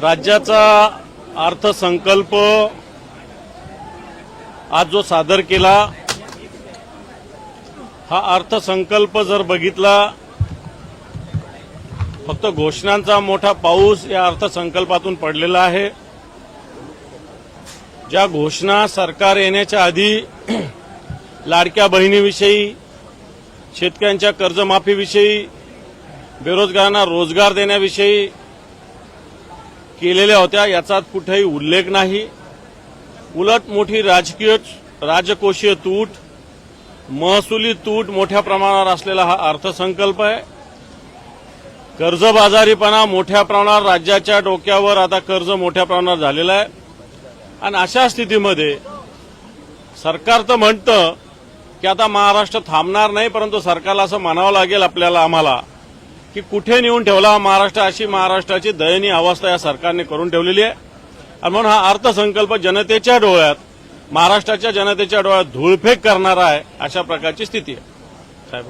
राज्याचा अर्थसंकल्प आज जो सादर केला हा अर्थसंकल्प जर बघितला फक्त घोषणांचा मोठा पाऊस या अर्थसंकल्पातून पडलेला आहे. ज्या घोषणा सरकार येण्याच्या आधी लाडक्या बहिणीविषयी शेतकऱ्यांच्या कर्जमाफीविषयी बेरोजगारांना रोजगार देण्याविषयी केलेल्या होत्या याचा कुठेही उल्लेख नाही. उलट मोठी राजकीय राजकोषीय तूट महसुली तूट मोठ्या प्रमाणावर असलेला हा अर्थसंकल्प आहे. कर्जबाजारीपणा मोठ्या प्रमाणावर राज्याच्या डोक्यावर आता कर्ज मोठ्या प्रमाणावर झालेलं आहे. आणि अशा स्थितीमध्ये सरकार तर म्हणतं की आता महाराष्ट्र थांबणार नाही परंतु सरकारला असं म्हणावं लागेल आपल्याला आम्हाला. की कुठे नेऊन ठेवला हा महाराष्ट्र अशी महाराष्ट्राची दयनीय अवस्था या सरकारने करून ठेवलेली आहे. आणि म्हणून हा अर्थसंकल्प जनतेच्या डोळ्यात महाराष्ट्राच्या जनतेच्या डोळ्यात धूळफेक करणारा आहे अशा प्रकारची स्थिती आहे. साहेब.